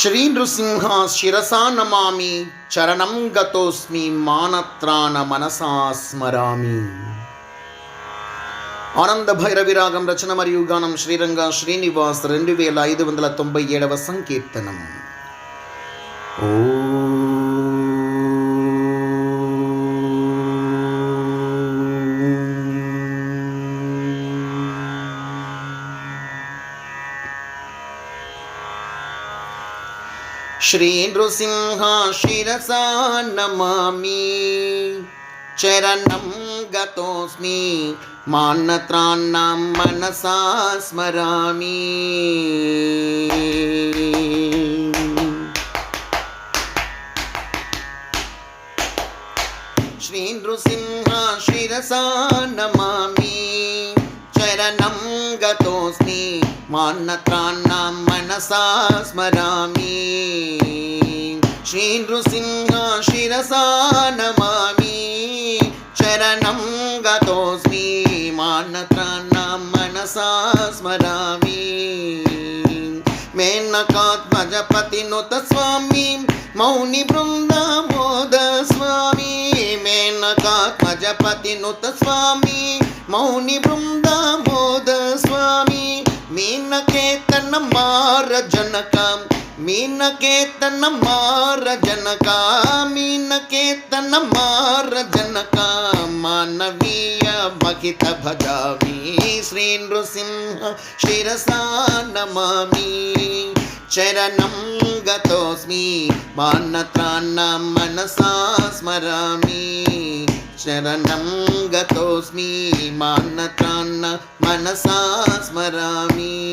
శ్రీ నృసింహ శిరసా నమామి చరణం గతోస్మి మానత్రాణ మనసా స్మరామి. ఆనంద భైరవి రాగం రచన మరియు గానం శ్రీరంగ శ్రీనివాస్ రెండు వేల ఐదు వందల తొంభై ఏడవ సంకీర్తనం. శ్రీ నృసింహ శిరసా నమామి. చరణం గతోస్మి. మాన్నత్రాన్నాం మనసా స్మరామి. శ్రీ నృసింహ శిరసా నమామి. చరణం గతోస్మి మాన్నత్రాన్నాం మనసా స్మరామి. శ్రీ నృసింహ శిరసా నమామి చరణం గతోస్మి మాన్నత్రాన్నాం మనసా స్మరామి మేనకాత్మజపతినుత స్వామి మౌని మీనకేతన మార జనక మీనకేతన మార జనక మీనకేతన మార జనక మానవీయ మహిత భజామి శ్రీ నృసింహ శిరసా నమామి. చరణం గతోస్మి మాన్నత్రాన్న మనసా స్మరామి. శరణం గతోస్మి మాన్నత్రాన్న మనసా స్మరామి.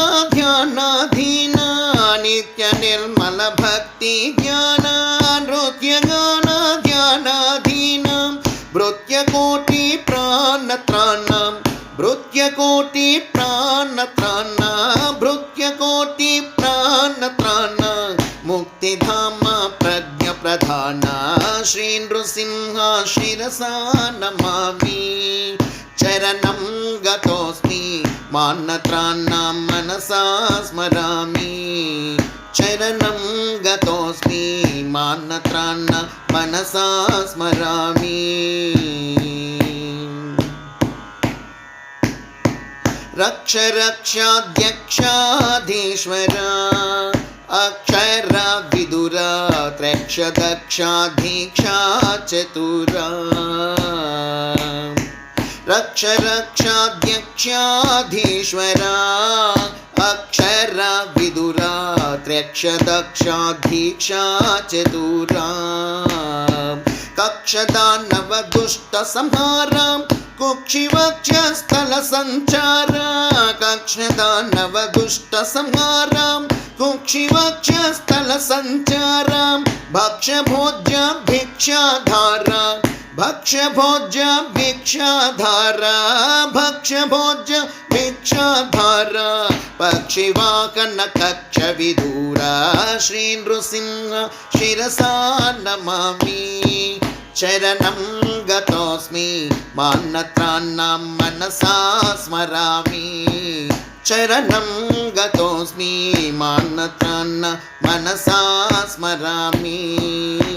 निर्मलभक्तिज्ञाना नृत्यगाना ज्ञानाधीनां भृत्यकोटिप्रान्न भृत्यकोटिप्रान्न भृत्यकोटिप्रान्न मुक्तिधाम प्रज्ञप्रधाना श्रीनृसिंहाशिरसा नमामि चरणं गतोऽस्मि मान्नत्रान् मनसा स्मरामि। ప్రధాన శ్రీ నృసింహ శిరసా నమామి చరణం గతోస్మి మాన్నత్రాన్నాం మనసా స్మరామి చరణం గతోస్మి మాన్నత్రాన్న మనసా స్మరామి రక్ష రక్షాధ్యక్షాధీశ్వర అక్షర విదుర త్రక్ష దక్షాధీక్షా చతురా రక్ష రక్షాధ్యక్షాధీశ్వర అక్షర విదుర త్రక్ష దక్షాధీక్షా చతురా కక్షదానవ దుష్ట సంహారం కుక్షివక్షస్థల సంచార కక్షదానవ దుష్ట సంహారం కుక్షివక్షస్థల సంచార భక్ష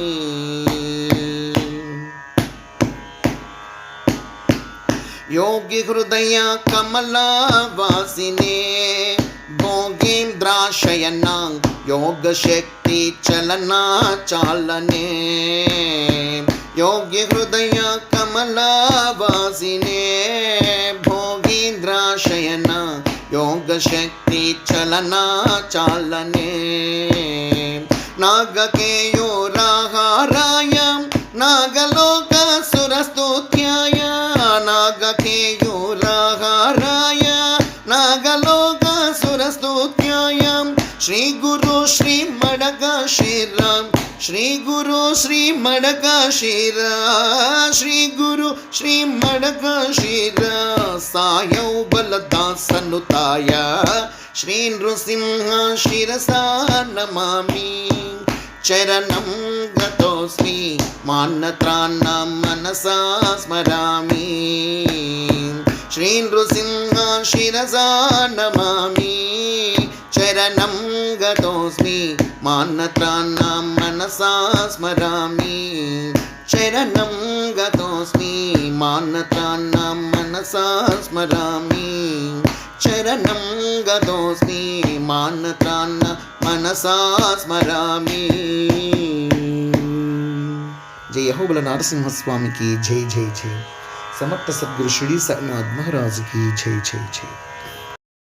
భోజ్య योगी हृदय कमलावासिने भोगीन्द्राशयना योगशक्ति चलना चालने योगी हृदय कमलावासिने भोगीन्द्राशयना योगशक्ति चलना चालने नागकेयोराहाराय ಶ್ರೀ ಗುರು ಶ್ರೀ ಮಡಕ ಶಿರ ಶ್ರೀ ಗುರು ಶ್ರೀ ಮಡಕ ಶಿರ ಸಾಯೌ ಬಲದಾಸನು ತಾಯ ಶ್ರೀ ನೃಸಿಂಹ ಶಿರಸ ನಮಾಮಿ ಚರಣಂ ಗತೋಸ್ಮಿ ಮಾನ್ನತ್ರಾನ್ನ ಮನಸಾ ಸ್ಮರಾಮಿ ಶ್ರೀ ನೃಸಿಂಹ ಶಿರಸಾ ನಮಾಮಿ చరణం గతోస్మి మాన్నత్రాన్నాం మనసా స్మరామి చరణం గతోస్మి మాన్నత్రాన్నాం మనసా స్మరామి చరణం గతోస్మి మాన్నత్రాన్న మనసా స్మరామి జయ యహోబల నరసింహస్వామికి జై జై జై సమర్థ సద్గురు షిడి సాయినాథ్ మహారాజుకి జై జై జై